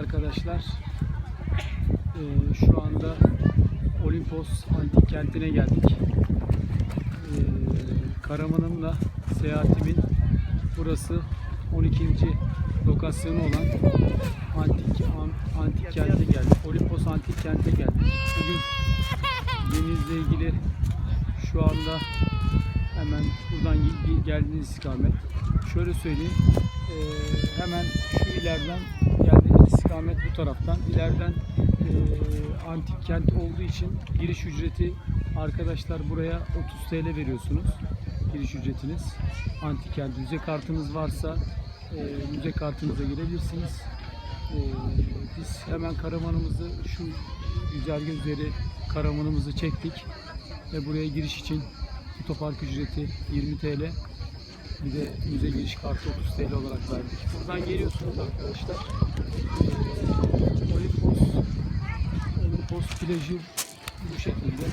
arkadaşlar. Ee, şu anda Olimpos Antik Kenti'ne geldik. Ee, Karaman'ımla seyahatimin burası 12. lokasyonu olan Antik An- Antik Kent'e geldik. Olimpos Antik Kent'e geldik. Bugün denizle ilgili şu anda hemen buradan ge- ge- geldiğiniz istikamet. Şöyle söyleyeyim. Ee, hemen şu ileriden istikamet bu taraftan. İleriden ee, antik kent olduğu için giriş ücreti arkadaşlar buraya 30 TL veriyorsunuz. Giriş ücretiniz. Antik kent müze kartınız varsa ee, müze kartınıza girebilirsiniz. Ee, biz hemen karavanımızı şu güzergah üzeri karavanımızı çektik ve buraya giriş için otopark ücreti 20 TL bir de giriş kartı 30 TL olarak verdik. Buradan geliyorsunuz arkadaşlar. Ee, Olimpos Olimpos plajı bu şekilde.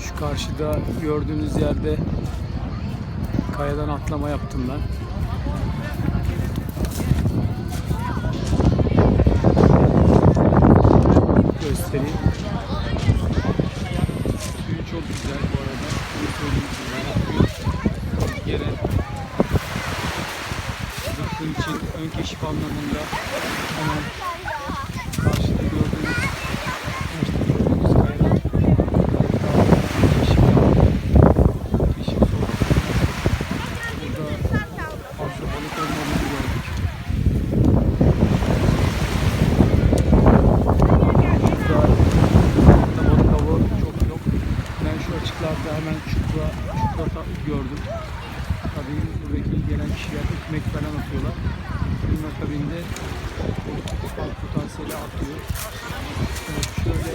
Şu karşıda gördüğünüz yerde kayadan atlama yaptım ben. Göstereyim. Suyu çok güzel bu arada. Suyu söyleyeyim size. Yere zıpkın için ön keşif anlamında hemen şu karşıda gördüğünüz karşıda gördüğünüz kayadan keşif yaptım. Keşif sonrasında burada fazla balık olmadığını gördük. Burada balık avı çok yok. Ben şu açıklarda hemen çupra, çupra ta- gördüm. Tabii buradaki gelen kişiler ekmek falan atıyorlar. Akabinde bal potansiyeli artıyor. Şöyle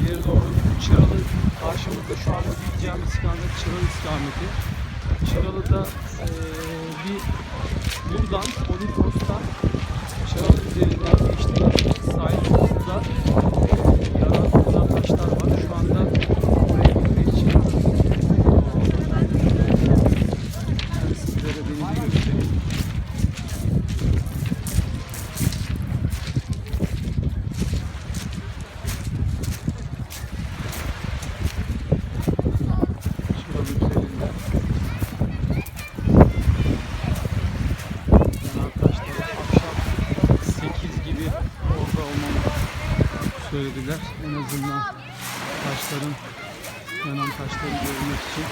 ileri doğru Çıralı karşımızda şu anda gideceğim istikamet Çıralı istikameti. Çıralı'da eee bir buradan Olimpos'tan Çıralı üzerinden geçtiğimiz sahil yolunda yaran yaran taşlar var. Şu anda buraya gitmek için ben sizlere denizi göstereyim. Çıralı üzerinden. Yani arkadaşlar akşam 8 gibi orada olmamı söylediler. En azından taşların, yanan taşları görmek için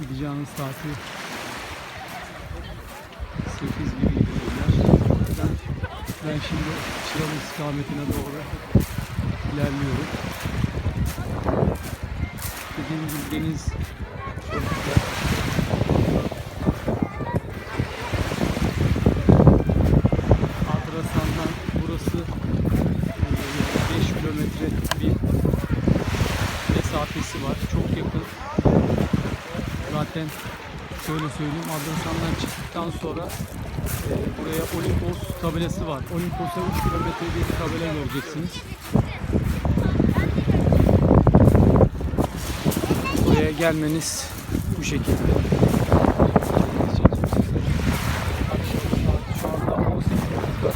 gideceğiniz saati 8 gibi gidiyorlar. Ben, ben şimdi Çıralı istikametine doğru ilerliyorum. Dediğim gibi deniz çok güzel. Adrasan'dan burası e, 5 kilometre bir mesafesi var. Çok yakın. Zaten şöyle söyleyeyim Adrasan'dan çıktıktan sonra e, buraya Olimpos tabelası var. Olimpos'a 3 kilometre bir tabela göreceksiniz. Buraya gelmeniz bu şekilde. Şu anda 18 Ocak'ta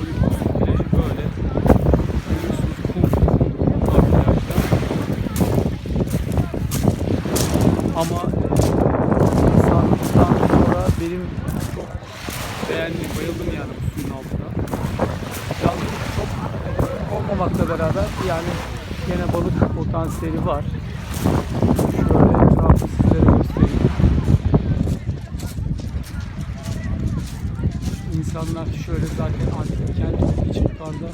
Olimpos plajı böyle. Görüyorsunuz kum, kum var plajda. Ama insanlıktan sonra benim çok beğendiğim, bayıldım yani bu suyun altına. Yalnız çok olmamakla beraber yani gene balık potansiyeli var. Şöyle etrafı sizlere göstereyim. İnsanlar şöyle zaten antik kent için yukarıda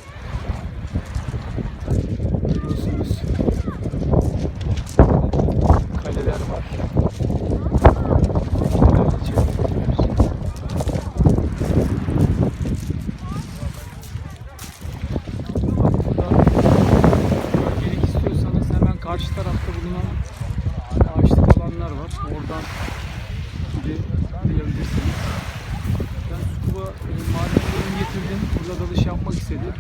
görüyorsunuz. Kaleler var. İşte çevreler. Burada gölgelik istiyorsanız hemen karşı tarafta bulunan ağaçlık alanlar var. Oradan gidebilirsiniz. Ben e, madenlerimi getirdim. Burada dalış yapmak istedim.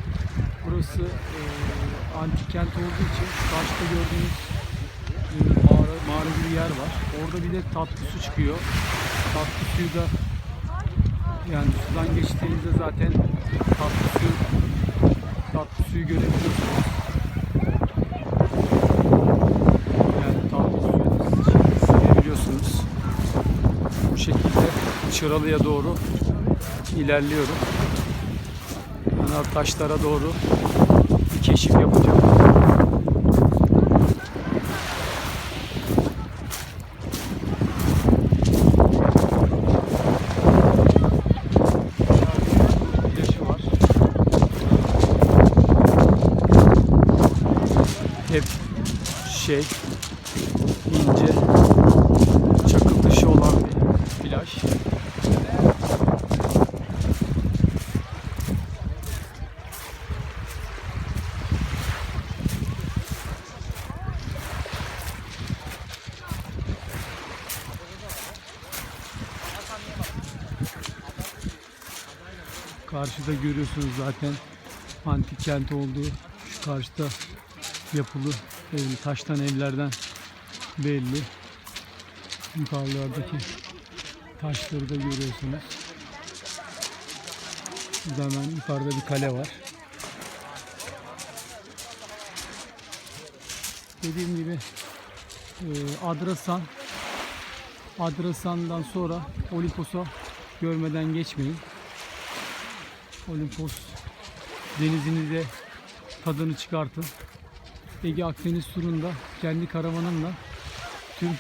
Burası e, antik kent olduğu için karşıda gördüğünüz e, mağara, mağara bir yer var. Orada bir de tatlı su çıkıyor. Tatlı suyu da yani sudan geçtiğinizde zaten tatlı suyu tatlı suyu görebiliyorsunuz. Yani tatlı suyu sevebiliyorsunuz. Bu şekilde Çıralı'ya doğru ilerliyorum. Ana taşlara doğru keşif yapacağım. Plajı var. Hep şey Karşıda görüyorsunuz zaten antik kent olduğu şu karşıda yapılı taştan evlerden belli. Yukarılardaki taşları da görüyorsunuz. Burada hemen yukarıda bir kale var. Dediğim gibi e, Adrasan Adrasan'dan sonra Olimpos'a görmeden geçmeyin. Olimpos denizini de tadını çıkartın. Ege Akdeniz turunda kendi karavanımla tüm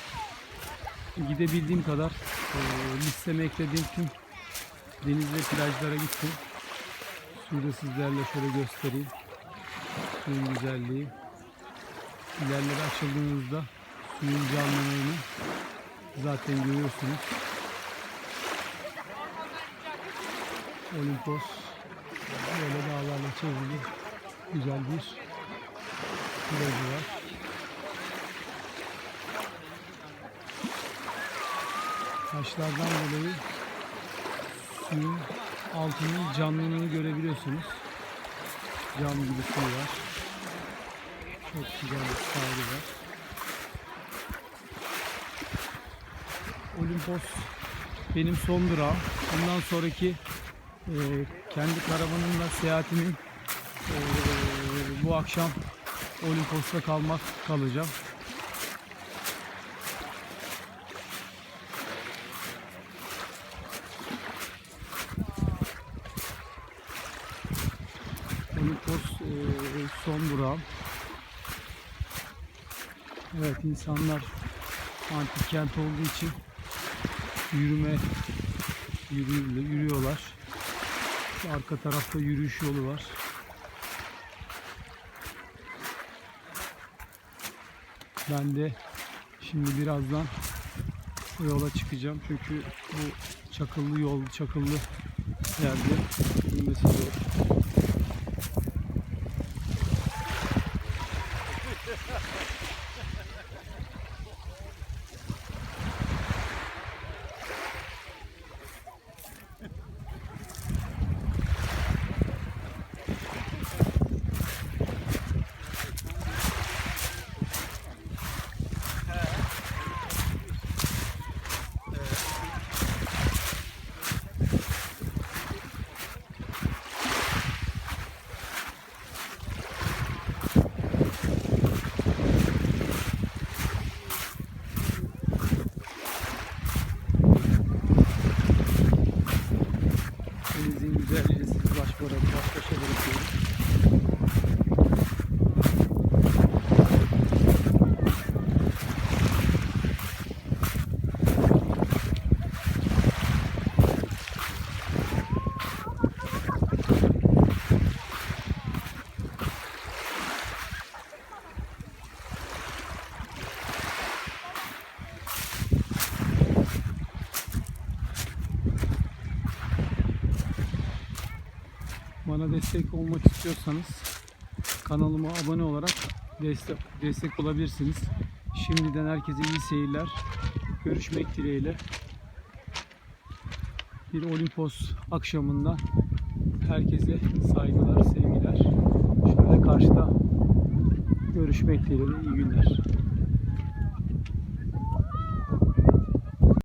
gidebildiğim kadar e, listeme eklediğim tüm deniz ve plajlara gittim. Suyu sizlerle şöyle göstereyim. Suyun güzelliği. İlerlere açıldığınızda suyun canlılığını zaten görüyorsunuz. Olimpos böyle dağlarla çevrili güzel bir plajı var. Taşlardan dolayı suyun altının canlılığını görebiliyorsunuz. Cam gibi suyu var. Çok güzel bir sahili var. Olimpos benim son durağım. Ondan sonraki e, kendi karavanımla seyahatimin e, bu akşam Olimpos'ta kalmak kalacağım. Olimpos e, son durağım. Evet insanlar antik kent olduğu için yürüme yürü, yürüyorlar. Arka tarafta yürüyüş yolu var. Ben de şimdi birazdan bu yola çıkacağım çünkü bu çakıllı yol, çakıllı yerde yürümesi zor. করে কষ্ট সেগুলো destek olmak istiyorsanız kanalıma abone olarak destek, destek olabilirsiniz. Şimdiden herkese iyi seyirler. Görüşmek dileğiyle. bir Olimpos akşamından herkese saygılar, sevgiler. Şöyle karşıda görüşmek dileğiyle iyi günler.